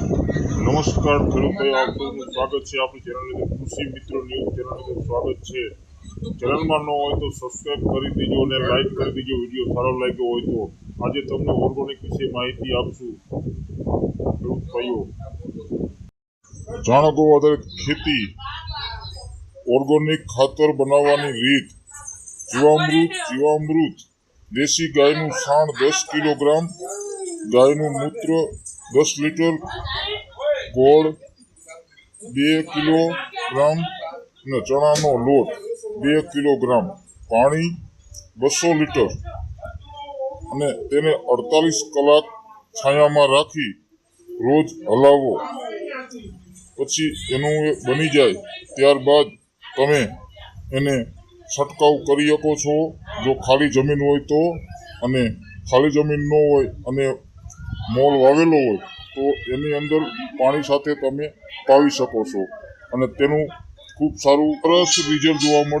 નમસ્કાર, ખેડૂતભાઈ આપ સ્વાગત છે. આપણી ચેનલની કૃષિ મિત્રો ન્યૂઝ ચેનલની સ્વાગત છે. ચેનલમાં ન હોય તો સબસ્ક્રાઈબ કરી દેજો અને લાઈક કરી દેજો. વીડિયો સારો લાગ્યો હોય તો. આજે તમને ઓર્ગોનિક વિશે માહિતી આપશું. ખેડૂત ભાઈઓ જાણકો આધારિત ખેતી ઓર્ગોનિક ખાતર બનાવવાની રીત. જીવામૃત જીવામૃત. દેશી ગાયનું છાણ દસ કિલોગ્રામ, ગાયનું મૂત્ર દસ લીટર ગોળ, બે કિલોગ્રામ ને ચણાનો લોટ, બે કિલોગ્રામ પાણી, બસો લીટર. અને તેને અડતાલીસ કલાક છાયામાં રાખી રોજ હલાવો. પછી એનું બની જાય. ત્યારબાદ તમે એને છંટકાવ કરી શકો છો. જો ખાલી જમીન હોય તો અને ખાલી જમીન ન હોય અને મોલ વાવેલો હોય, તો એની અંદર પાણી સાથે તમે પાવી શકો છો. અને તેનું ખૂબ સારું, સરસ રિઝલ્ટ જોવા મળશે.